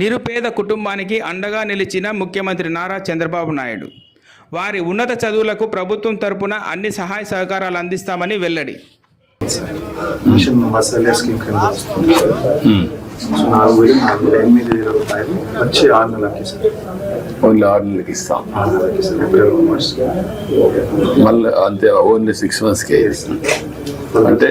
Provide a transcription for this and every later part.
నిరుపేద కుటుంబానికి అండగా నిలిచిన ముఖ్యమంత్రి నారా చంద్రబాబు నాయుడు. వారి ఉన్నత చదువులకు ప్రభుత్వం తరపున అన్ని సహాయ సహకారాలు అందిస్తామని వెల్లడి. ఓన్లీ ఆరు నెలలకి ఇస్తాం. మళ్ళీ అంతే ఓన్లీ సిక్స్ మంత్స్కే అంటే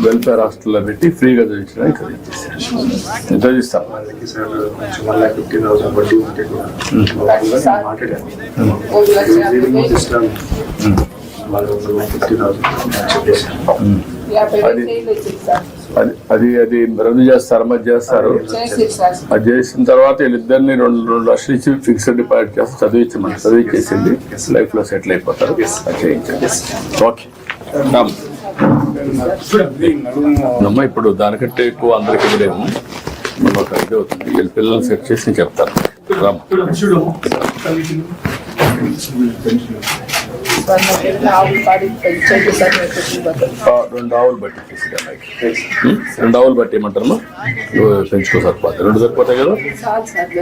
వెల్ఫేర్ హాస్టల్లో పెట్టి ఫ్రీగా చదివించడానికి చదివించేసాను చదివిస్తాం వాళ్ళకి సార్ కొంచెం మళ్ళీ ఫిఫ్టీ థౌసండ్ వడ్డీ ఉంటే కూడా వాళ్ళతో మాట్లాడాను ఒక లక్ష యాభై సేవింగ్ వేలు, సిస్టమ్ వాళ్ళు ఫిఫ్టీ థౌసండ్ చెప్పేసాను యాభై వేలు అది- అది అది అది రద్దు చేస్తారు మరి చేస్తారు. అది చేసిన తర్వాత వీళ్ళిద్దరిని రెండు రెండు లక్షలు ఇచ్చి ఫిక్స్డ్ డిపాజిట్ చేస్తే చదివించమని చదివించేసింది. లైఫ్లో సెటిల్ అయిపోతారు. అది చేయించండి. ఓకే రామ్. అమ్మ ఇప్పుడు దానికంటే ఎక్కువ అందరికి ఇవ్వలేము మనం ఒక ఇది అవుతుంది. వీళ్ళ పిల్లలు సెట్ చేసి నేను చెప్తాను. రామ్. రెండు ఆవులు బట్టి రెండు ఆవులు బట్టి ఏమంటారమ్మా? పెంచుకో సరిపోతాయి రెండు సరిపోతాయి కదా?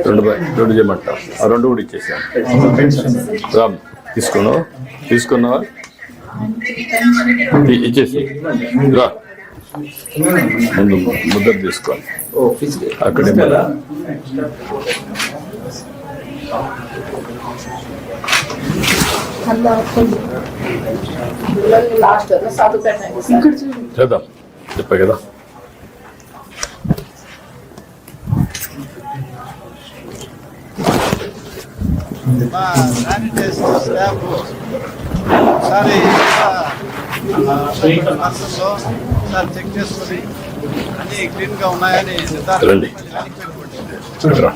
రెండు రెండు చేయమంటారు ఆ రెండు కూడా ఇచ్చేసాను రామ్ తీసుకున్నావా? తీసుకున్నావా? ఇచ్చేసి రా ముందు ముద్ర తీసుకోండి అక్కడే చేద్దాం చెప్పా కదా మా శానిటైజర్ స్టాఫ్ ఒకసారి నర్సుల్లో సార్ చెక్ చేసుకొని అన్ని క్లీన్గా ఉన్నాయని రండి. రా.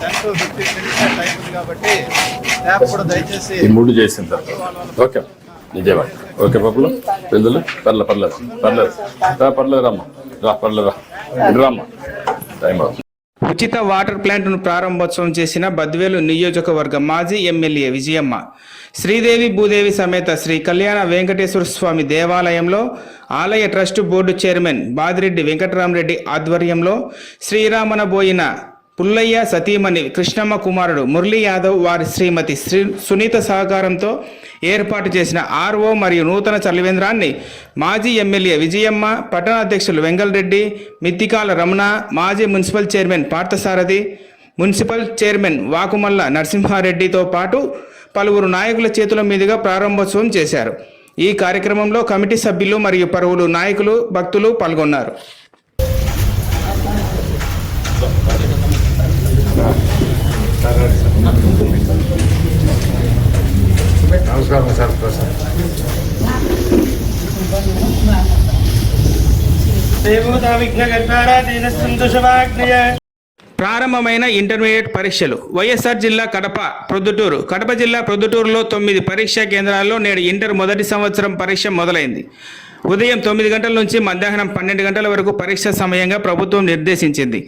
Ten to fifteen minutes time ఉంది కాబట్టి స్టాఫ్ కూడా దయచేసి మూడు చేసిన తర్వాత. ఓకే. ఓకే పప్పులు? పిల్లలు పర్లే పర్లేదు. పర్లేదు. పర్లేదు రామ్మా. రా పర్లేదు రా. రామ్మా టైం ఉచిత వాటర్ ప్లాంట్ను ప్రారంభోత్సవం చేసిన బద్వేలు నియోజకవర్గ మాజీ ఎమ్మెల్యే విజయమ్మ శ్రీదేవి భూదేవి సమేత శ్రీ కళ్యాణ వెంకటేశ్వర స్వామి దేవాలయంలో ఆలయ trust board chairman Badireddy Venkataramareddy ఆధ్వర్యంలో శ్రీరామనబోయిన పుల్లయ్య సతీమణి కృష్ణమ్మ కుమారుడు మురళీ యాదవ్ వారి శ్రీమతి శ్రీ సునీత సహకారంతో ఏర్పాటు చేసిన ఆర్ఓ మరియు నూతన చలివేంద్రాన్ని మాజీ ఎమ్మెల్యే విజయమ్మ పట్టణ అధ్యక్షులు వెంగళరెడ్డి మిత్తికాల రమణ మాజీ municipal chairman Parthasarathi municipal chairman Vakumalla నరసింహారెడ్డితో పాటు పలువురు నాయకుల చేతుల మీదుగా ప్రారంభోత్సవం చేశారు. ఈ కార్యక్రమంలో కమిటీ సభ్యులు మరియు పలువురు నాయకులు భక్తులు పాల్గొన్నారు. ప్రారంభమైన ఇంటర్మీడియట్ పరీక్షలు. వైఎస్ఆర్ జిల్లా కడప ప్రొద్దుటూరు. కడప జిల్లా ప్రొద్దుటూరులో తొమ్మిది పరీక్షా కేంద్రాల్లో నేడు ఇంటర్ మొదటి సంవత్సరం పరీక్ష మొదలైంది. ఉదయం తొమ్మిది గంటల నుంచి మధ్యాహ్నం పన్నెండు గంటల వరకు పరీక్ష సమయంగా ప్రభుత్వం నిర్దేశించింది.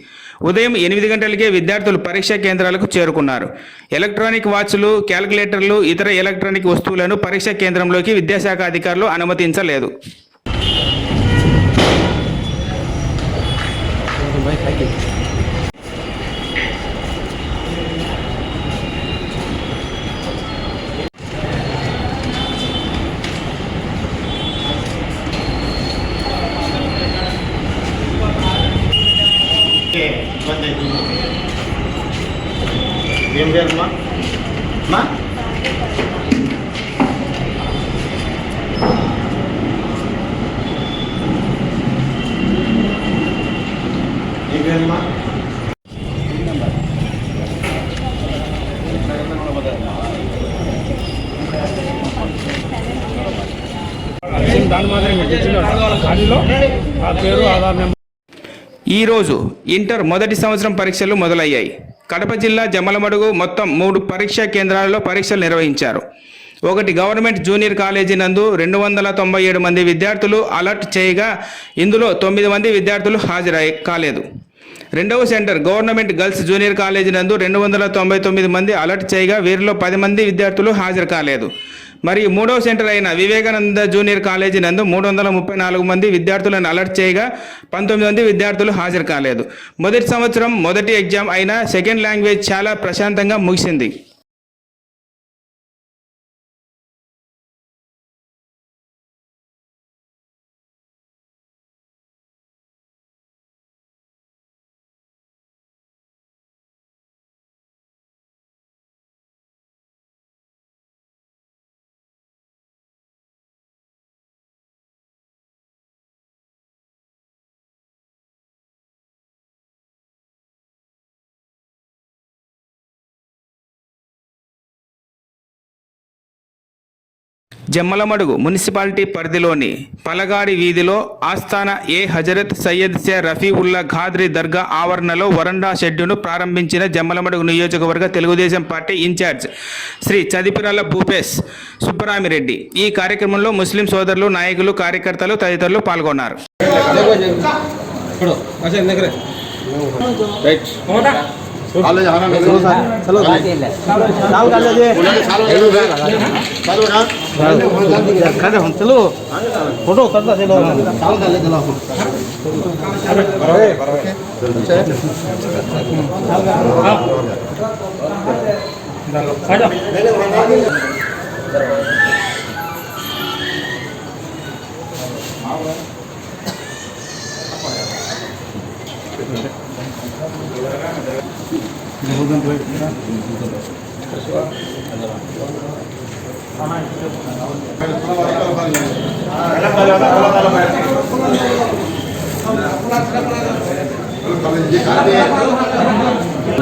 ఉదయం ఎనిమిది గంటలకే విద్యార్థులు పరీక్షా కేంద్రాలకు చేరుకున్నారు. ఎలక్ట్రానిక్ వాచ్లు క్యాలిక్యులేటర్లు ఇతర ఎలక్ట్రానిక్ వస్తువులను పరీక్షా కేంద్రంలోకి విద్యాశాఖ అధికారులు అనుమతించలేదు. ఏం పేరమ్మా అమ్మా? ఏం పేరమ్మా ఈరోజు ఇంటర్ మొదటి సంవత్సరం పరీక్షలు మొదలయ్యాయి. కడప జిల్లా జమలమడుగు మొత్తం మూడు పరీక్షా కేంద్రాలలో పరీక్షలు నిర్వహించారు. ఒకటి గవర్నమెంట్ జూనియర్ కాలేజీ నందు రెండు వందల తొంభై ఏడు మంది విద్యార్థులు అలర్ట్ చేయగా ఇందులో తొమ్మిది మంది విద్యార్థులు హాజరై కాలేదు. రెండవ centre government girls junior college నందు రెండు వందల తొంభై తొమ్మిది మంది అలర్ట్ చేయగా వీరిలో పది మంది విద్యార్థులు హాజరు కాలేదు. మరియు మూడవ సెంటర్ అయిన వివేకానంద జూనియర్ కాలేజీ నందు మూడు వందల ముప్పై నాలుగు మంది విద్యార్థులను అలర్ట్ చేయగా పంతొమ్మిది మంది విద్యార్థులు హాజరు కాలేదు. మొదటి సంవత్సరం మొదటి ఎగ్జామ్ అయిన సెకండ్ లాంగ్వేజ్ చాలా ప్రశాంతంగా ముగిసింది. జమ్మలమడుగు మున్సిపాలిటీ పరిధిలోని పలగాడి వీధిలో ఆస్థాన ఏ హజరత్ సయ్యద్ షా రఫీవుల్లా ఖాద్రి దర్గా ఆవరణలో వరండా షెడ్యూను ప్రారంభించిన జమ్మలమడుగు నియోజకవర్గ తెలుగుదేశం పార్టీ ఇన్ఛార్జ్ శ్రీ చదిపిరాల భూపేష్ సుబ్బరామిరెడ్డి. ఈ కార్యక్రమంలో ముస్లిం సోదరులు నాయకులు కార్యకర్తలు తదితరులు పాల్గొన్నారు. ಚಲೋ ಫೋಟೋ ಉತ್ತರ್ತಾ ಚಲೋ Thank you.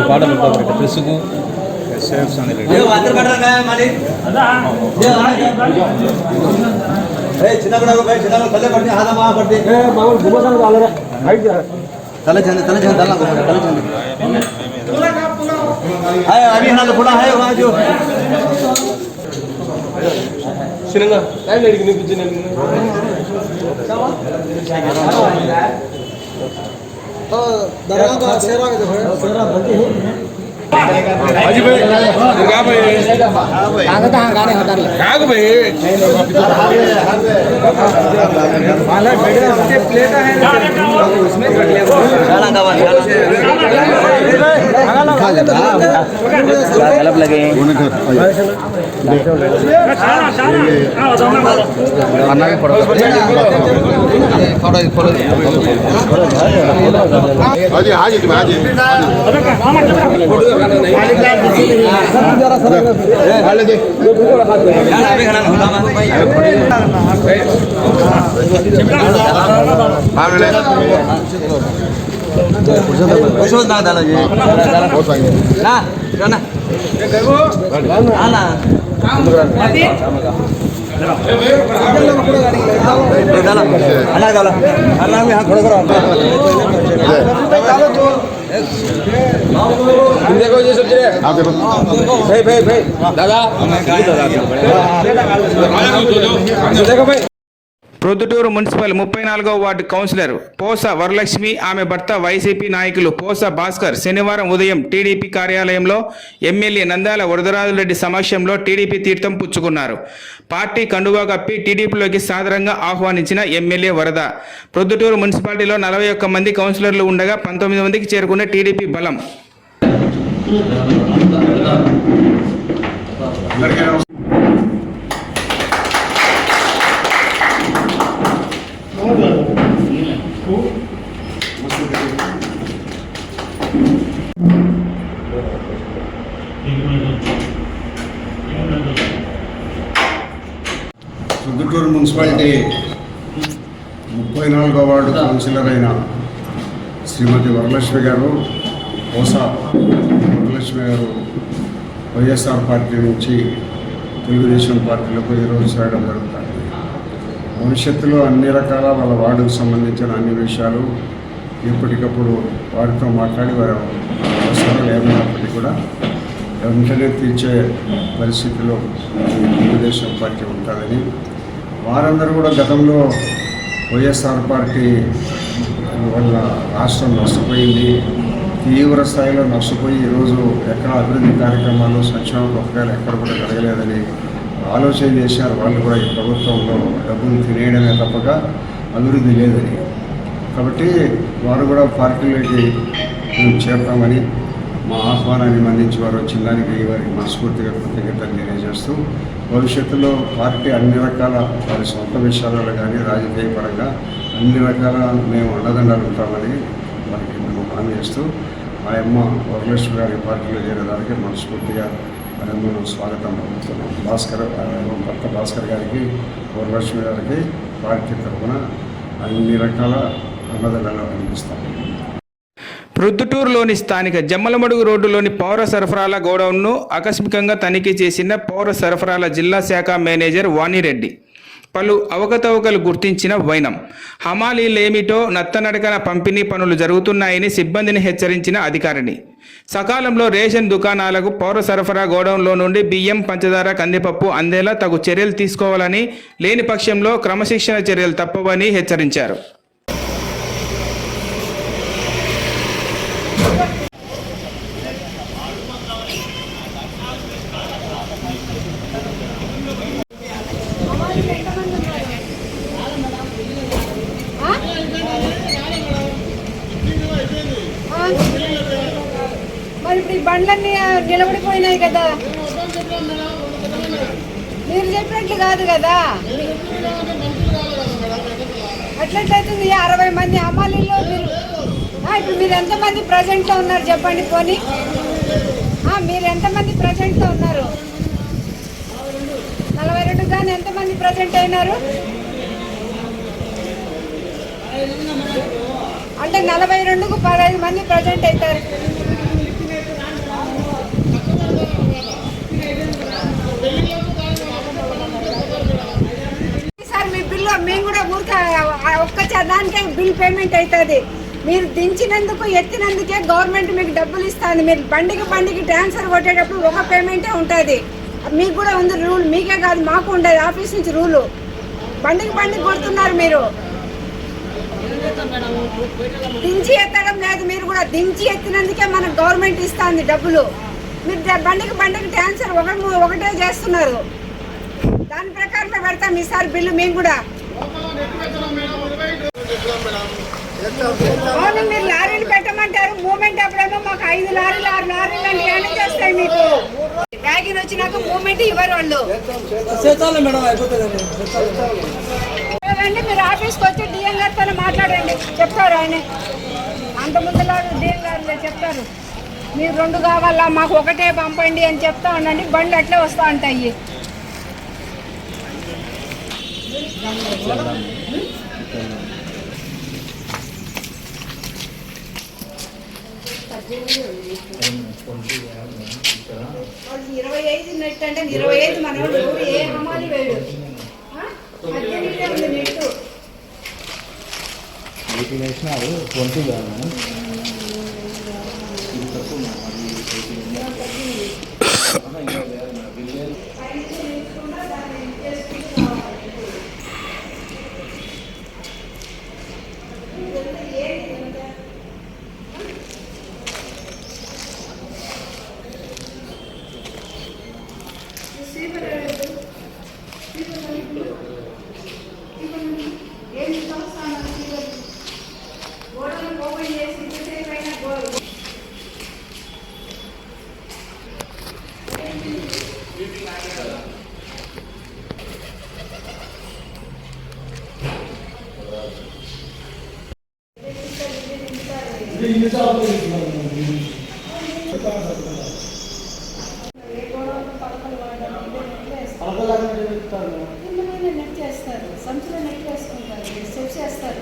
పాటలు డ్రెస్సుకు సేఫ్ చిన్న चंद तला तले चंद हाय अभी हना थोड़ा है वहां जो दरगाह का सेरा के देखो सेरा बनती है गलत लगे फोटो फोटो हाँ गलत लगे अजय हाजी तुम्हें हाँ हाजी हाँ खुश ना दादा जी ना ना ना अल्लाह दाला अल्लाह में हाथ खड़ा करो आप देखो भाई भाई भाई दादा ప్రొద్దుటూరు మున్సిపల్ ముప్పై నాలుగవ వార్డు కౌన్సిలర్ పోస వరలక్ష్మి ఆమె భర్త వైసీపీ నాయకులు పోస భాస్కర్ శనివారం ఉదయం టీడీపీ కార్యాలయంలో ఎమ్మెల్యే నందాల వరదరాజులరెడ్డి సమక్షంలో టీడీపీ తీర్థం పుచ్చుకున్నారు. పార్టీ కండువా కప్పి టీడీపీలోకి సాధారణంగా ఆహ్వానించిన ఎమ్మెల్యే వరద. ప్రొద్దుటూరు మున్సిపాలిటీలో నలభై ఒక్క మంది కౌన్సిలర్లు ఉండగా పంతొమ్మిది మందికి చేరుకున్న టీడీపీ బలం. ప్రొద్దుటూరు మున్సిపాలిటీ ముప్పై నాలుగో వార్డు కౌన్సిలర్ అయిన శ్రీమతి వరలక్ష్మి గారు ఓసా వరలక్ష్మి గారు వైఎస్ఆర్ పార్టీ నుంచి తెలుగుదేశం పార్టీలకు ఈరోజు చేయడం జరుగుతుంది. భవిష్యత్తులో అన్ని రకాల వాళ్ళ వార్డుకు సంబంధించిన అన్ని విషయాలు ఎప్పటికప్పుడు వారితో మాట్లాడి వారి అవసరాలు ఏమైనప్పటికీ కూడా వెంటనే తీర్చే పరిస్థితిలో తెలుగుదేశం పార్టీ ఉంటుందని వారందరూ కూడా గతంలో వైఎస్ఆర్ పార్టీ వల్ల రాష్ట్రం నష్టపోయింది. తీవ్ర స్థాయిలో నష్టపోయి ఈరోజు ఎక్కడ అభివృద్ధి కార్యక్రమాలు సంక్షేమ పథకాలు ఎక్కడ కూడా జరగలేదని ఆలోచన చేశారు. వాళ్ళు కూడా ఈ ప్రభుత్వంలో డబ్బులు తినేయడమే తప్పక అభివృద్ధి లేదని. కాబట్టి వారు కూడా పార్టీలోకి మేము చేరతామని మా ఆహ్వానాన్ని మన్నించి వారు వచ్చిన దానికి వారికి మనస్ఫూర్తిగా కృతజ్ఞతలు తెలియజేస్తూ భవిష్యత్తులో పార్టీ అన్ని రకాల వారి సొంత విషయాలలో కానీ రాజకీయ పరంగా అన్ని రకాల మేము అండదండాలు ఉంటామని వారికి మేము హామీ ఇస్తూ ఆ అమ్మ వరలక్ష్మి గారి పార్టీలో చేరేదానికి మనస్ఫూర్తిగా మేము స్వాగతం పలుకుతున్నాం. భాస్కర్ భర్త భాస్కర్ గారికి వరలక్ష్మి గారికి పార్టీ తరఫున అన్ని రకాల అన్నదండాలు అందిస్తాము ప్రొద్దుటూరులోని స్థానిక జమ్మలమడుగు రోడ్డులోని పౌర సరఫరాల గోడౌన్ను ఆకస్మికంగా తనిఖీ చేసిన పౌర సరఫరాల జిల్లా శాఖ మేనేజర్ వాణిరెడ్డి. పలు అవకతవకలు గుర్తించిన వైనం. హమాలీలేమిటో నత్తనడకన పంపిణీ పనులు జరుగుతున్నాయని సిబ్బందిని హెచ్చరించిన అధికారిని. సకాలంలో రేషన్ దుకాణాలకు పౌర సరఫరా గోడౌన్లో నుండి బియ్యం పంచదార కందిపప్పు అందేలా తగు చర్యలు తీసుకోవాలని లేని పక్షంలో క్రమశిక్షణ చర్యలు తప్పవని హెచ్చరించారు మరి ఇప్పుడు ఈ బండ్లన్నీ నిలబడిపోయినాయి కదా. మీరు చెప్పినట్లు కాదు కదా. అట్లయితుంది అరవై మంది అమ్మాలీలో మీరు ఇప్పుడు మీరు ఎంతమంది ప్రజెంట్లో ఉన్నారు చెప్పండి పోనీ. మీరు ఎంతమంది ప్రజెంట్లో ఉన్నారు? నలభై రెండు కానీ ఎంతమంది ప్రజెంట్ అయినారు? అంటే నలభై రెండుకు పదహైదు మంది ప్రజెంట్ అవుతారు. ఊర్లో మేము కూడా ఊరికే ఒక్క చ- దానికే బిల్ పేమెంట్ అవుతుంది మీరు దించినందుకు ఎత్తినందుకే గవర్నమెంట్ మీకు డబ్బులు ఇస్తుంది. మీరు బండికి బండికి ట్రాన్స్ఫర్ కొట్టేటప్పుడు ఒక పేమెంటే ఉంటుంది. మీకు కూడా ఉంది రూల్. మీకే కాదు మాకు ఉండదు. ఆఫీస్ నుంచి రూలు. బండికి బండికి కొడుతున్నారు మీరు. దించి ఎత్తడం లేదు. మీరు కూడా దించి ఎత్తినందుకే మనకు గవర్నమెంట్ ఇస్తుంది డబ్బులు. మీరు బండికి బండికి ట్రాన్స్ఫర్ ఒక ఒకటే చేస్తున్నారు. దాని ప్రకారమే పెడతాం ఈసారి బిల్లు మేము కూడా. అవును మీరు లారీలు పెట్టమంటారు. మూమెంట్ అప్పుడేమో మాకు ఐదు లారీలు ఆరు లారీలు అంటే ఏమైనా చేస్తాయి మీకు? వ్యాగిన్ వచ్చినాక మూమెంట్ ఇవ్వరు వాళ్ళు. మీరు ఆఫీస్కి వచ్చి డిఎం గారితో మాట్లాడండి. చెప్తారు ఆయన. అంత ముందులాగా డిఎం గారు చెప్తారు. మీరు రెండు కావాలా మాకు ఒకటే పంపండి అని చెప్తా ఉండండి. బండ్లు అట్లే వస్తూ ఉంటాయి వాళ్ళకి ఇరవై ఐదు నెట్ అంటే ఇరవై ఐదు మన ఏ హమాలి వేడు చూస్తాను గోడలు ఓపెన్ చేసి ఇంతసేపు అయినా గో- కిందమైన నెట్ చేస్తారు సంచులో నెట్ వేసుకుంటారు సెట్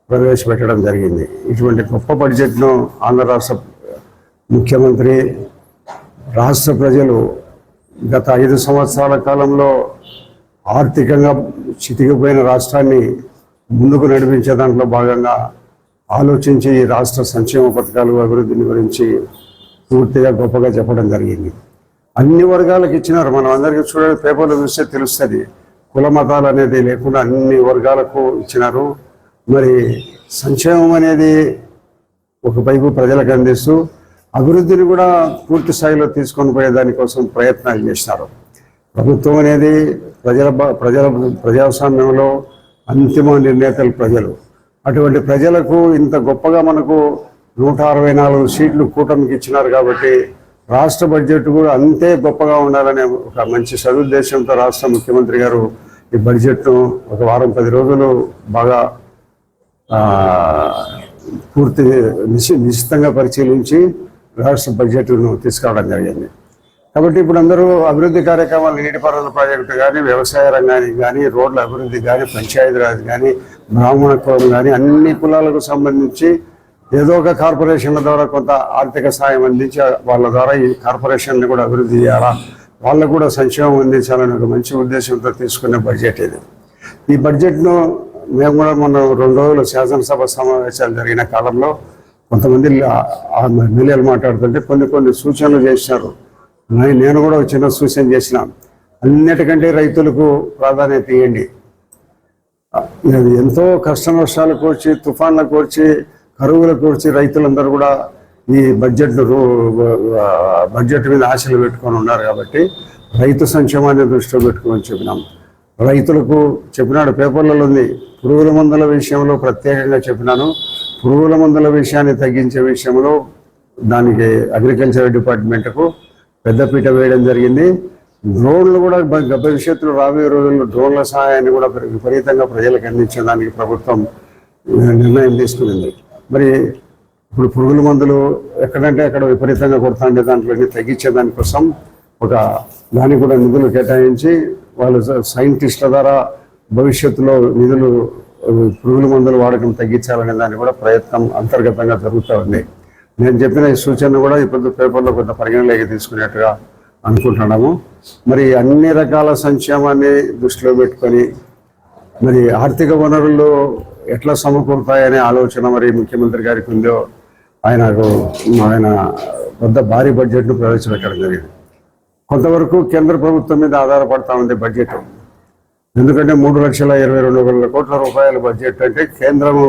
ప్రవేశపెట్టడం జరిగింది. ఇటువంటి గొప్ప బడ్జెట్ను ఆంధ్ర రాష్ట్ర ముఖ్యమంత్రి రాష్ట్ర ప్రజలు గత ఐదు సంవత్సరాల కాలంలో ఆర్థికంగా చితికిపోయిన రాష్ట్రాన్ని ముందుకు నడిపించే దాంట్లో భాగంగా ఆలోచించి ఈ రాష్ట్ర సంక్షేమ పథకాలు అభివృద్ధిని గురించి పూర్తిగా గొప్పగా చెప్పడం జరిగింది. అన్ని వర్గాలకు ఇచ్చినారు. మనం అందరికీ చూడండి పేపర్లు చూస్తే తెలుస్తుంది. కుల మతాలు అనేది లేకుండా అన్ని వర్గాలకు ఇచ్చినారు. మరి సంక్షేమం అనేది ఒకవైపు ప్రజలకు అందిస్తూ అభివృద్ధిని కూడా పూర్తి స్థాయిలో తీసుకొని పోయే దానికోసం ప్రయత్నాలు చేసినారు ప్రభుత్వం అనేది ప్రజల ప్రజల ప్రజాస్వామ్యంలో అంతిమ నిర్ణేతలు ప్రజలు. అటువంటి ప్రజలకు ఇంత గొప్పగా మనకు నూట అరవై నాలుగు సీట్లు కూటమికి ఇచ్చినారు కాబట్టి రాష్ట్ర బడ్జెట్ కూడా అంతే గొప్పగా ఉండాలనే ఒక మంచి సదుద్దేశంతో రాష్ట్ర ముఖ్యమంత్రి గారు ఈ బడ్జెట్ను ఒక వారం పది రోజులు బాగా పూర్తి నిశి నిశ్చితంగా పరిశీలించి రాష్ట్ర బడ్జెట్ను తీసుకురావడం జరిగింది. కాబట్టి ఇప్పుడు అందరూ అభివృద్ధి కార్యక్రమాలు నీటిపారుదల ప్రాజెక్టు కానీ వ్యవసాయ రంగానికి కానీ రోడ్ల అభివృద్ధి కానీ పంచాయతీరాజ్ కానీ బ్రాహ్మణ కులం కానీ అన్ని కులాలకు సంబంధించి ఏదో ఒక కార్పొరేషన్ల ద్వారా కొంత ఆర్థిక సాయం అందించి వాళ్ళ ద్వారా ఈ కార్పొరేషన్ని కూడా అభివృద్ధి చేయాలా? వాళ్ళకు కూడా సంక్షేమం అందించాలని ఒక మంచి ఉద్దేశంతో తీసుకునే బడ్జెట్ ఇది. ఈ బడ్జెట్ను మేము కూడా మొన్న రెండు రోజులు శాసనసభ సమావేశాలు జరిగిన కాలంలో కొంతమంది ఆ- ఎమ్మెల్యేలు మాట్లాడుతుంటే కొన్ని కొన్ని సూచనలు చేసినారు నేను కూడా చిన్న సూచన చేసిన. అన్నిటికంటే రైతులకు ప్రాధాన్యత ఇవ్వండి. ఎంతో కష్ట నష్టాలు కోర్చి తుఫాన్లు కోర్చి కరువులకు కూర్చి రైతులందరూ కూడా ఈ బడ్జెట్ బడ్జెట్ మీద ఆశలు పెట్టుకొని ఉన్నారు కాబట్టి రైతు సంక్షేమాన్ని దృష్టిలో పెట్టుకోమని చెప్పినాం. రైతులకు చెప్పినాడు పేపర్లలో ఉంది. పురుగుల మందుల విషయంలో ప్రత్యేకంగా చెప్పినాను. పురుగుల మందుల విషయాన్ని తగ్గించే విషయంలో దానికి అగ్రికల్చర్ డిపార్ట్మెంట్కు పెద్దపీట వేయడం జరిగింది. డ్రోన్లు కూడా భవిష్యత్తులో రాబోయే రోజుల్లో డ్రోన్ల సహాయాన్ని కూడా విపరీతంగా ప్రజలకు అందించడానికి ప్రభుత్వం నిర్ణయం తీసుకునింది. మరి ఇప్పుడు పురుగుల మందులు ఎక్కడంటే ఎక్కడ విపరీతంగా కొడతాండే దాంట్లో తగ్గించే దానికోసం ఒక దానికి కూడా నిధులు కేటాయించి వాళ్ళు సైంటిస్టుల ద్వారా భవిష్యత్తులో నిధులు పురుగుల మందులు వాడకం తగ్గించాలనే దాన్ని కూడా ప్రయత్నం అంతర్గతంగా జరుగుతూ ఉంది. నేను చెప్పిన ఈ సూచన కూడా ఇప్పుడు పేపర్లో కొంత పరిగణలోకి తీసుకునేట్టుగా అనుకుంటున్నాము. మరి అన్ని రకాల సంక్షేమాన్ని దృష్టిలో పెట్టుకొని మరి ఆర్థిక వనరులు ఎట్లా సమకూరుతాయనే ఆలోచన మరి ముఖ్యమంత్రి గారికి ఉందో ఆయనకు ఆయన పెద్ద భారీ బడ్జెట్ను ప్రవేశపెట్టడం జరిగింది. కొంతవరకు కేంద్ర ప్రభుత్వం మీద ఆధారపడతా ఉంది బడ్జెట్. ఎందుకంటే మూడు లక్షల ఇరవై రెండు వేల కోట్ల రూపాయల బడ్జెట్ అంటే కేంద్రము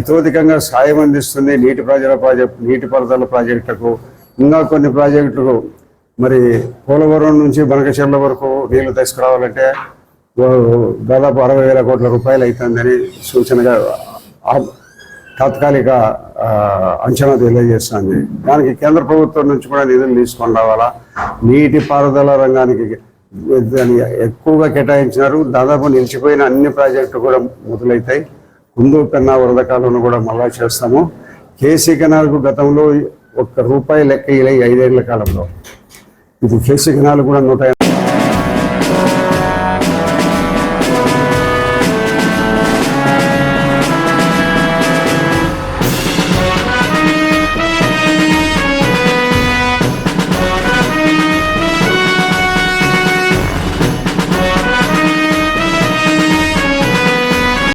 ఇతోధికంగా సాయం అందిస్తుంది నీటి ప్రజల ప్రాజెక్ట్ నీటి పారుదల ప్రాజెక్టులకు ఇంకా కొన్ని ప్రాజెక్టులకు మరి పోలవరం నుంచి బనకచెర్ల వరకు నీళ్ళు తీసుకురావాలంటే దాదాపు అరవై వేల కోట్ల రూపాయలు అవుతుందని సూచనగా తాత్కాలిక అంచనా తెలియజేస్తుంది. దానికి కేంద్ర ప్రభుత్వం నుంచి కూడా నిధులు తీసుకొని రావాలా? నీటి పారుదల రంగానికి దాన్ని ఎక్కువగా కేటాయించినారు. దాదాపు నిలిచిపోయిన అన్ని ప్రాజెక్టులు కూడా మొదలవుతాయి కుందు పెన్నా వరద కాలంలో కూడా మళ్ళా చేస్తాము. కేసీ కెనాల్కు గతంలో ఒక్క రూపాయి లెక్క ఇలా ఐదేళ్ళ కాలంలో. ఇప్పుడు కేసీ కెనాల్ కూడా నూట